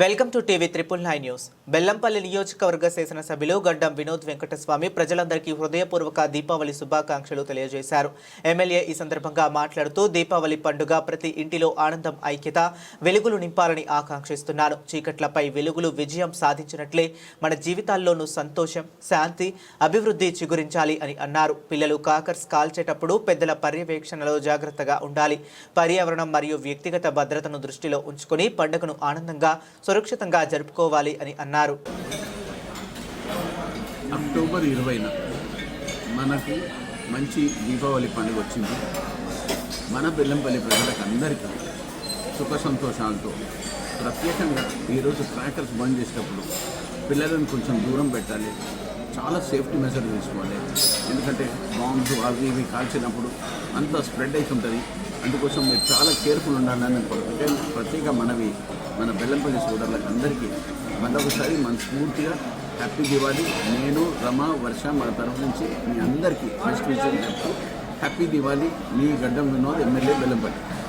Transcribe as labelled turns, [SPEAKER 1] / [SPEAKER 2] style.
[SPEAKER 1] Welcome to TV triple nine news. Bellampalli నియోజకవర్గ శాసనసభ్యులు గడ్డం వినోద్ వెంకటస్వామి ప్రజలందరికీ హృదయపూర్వక దీపావళి శుభాకాంక్షలు తెలియజేశారు. ఎమ్మెల్యే ఈ సందర్భంగా మాట్లాడుతూ దీపావళి పండుగ ప్రతి ఇంటిలో ఆనందం ఐక్యత వెలుగులు నింపాలని ఆకాంక్షిస్తున్నాను చీకట్లపై వెలుగులు విజయం సాధించినట్లే మన జీవితాల్లోనూ సంతోషం శాంతి అభివృద్ధి చిగురించాలి అని అన్నారు. పిల్లలు కాకర్స్ కాల్చేటప్పుడు పెద్దల పర్యవేక్షణలో జాగ్రత్తగా ఉండాలి. పర్యావరణం మరియు వ్యక్తిగత భద్రతను దృష్టిలో ఉంచుకొని పండుగను ఆనందంగా సురక్షితంగా జరుపుకోవాలి అని అన్నారు.
[SPEAKER 2] అక్టోబర్ ఇరవైన మనకు మంచి దీపావళి పండుగ వచ్చింది. మన బెల్లంపల్లి ప్రజలకు అందరికీ సుఖ సంతోషాలతో ప్రత్యేకంగా ఈరోజు క్రాకర్స్ బంద్ చేసేటప్పుడు పిల్లలను కొంచెం దూరం పెట్టాలి. చాలా సేఫ్టీ మెజర్ తీసుకోవాలి. ఎందుకంటే బాంబ్స్ అవి ఇవి కాల్చినప్పుడు అంతా స్ప్రెడ్ అవుతుంటుంది అందుకోసం మీరు చాలా కేర్ఫుల్ ఉండాలని నేను కోరుకుంటే ప్రత్యేక మనవి మన బెల్లంపల్లి సోదరులకు అందరికీ మరొకసారి మనస్ఫూర్తిగా హ్యాపీ దివాళీ. నేను రమ వర్ష మన తరఫు నుంచి మీ అందరికీ ఫస్ట్ విషయం చెప్తూ హ్యాపీ దివాళీ. మీ గడ్డం వినోద్ ఎమ్మెల్యే బెల్లంపల్లి.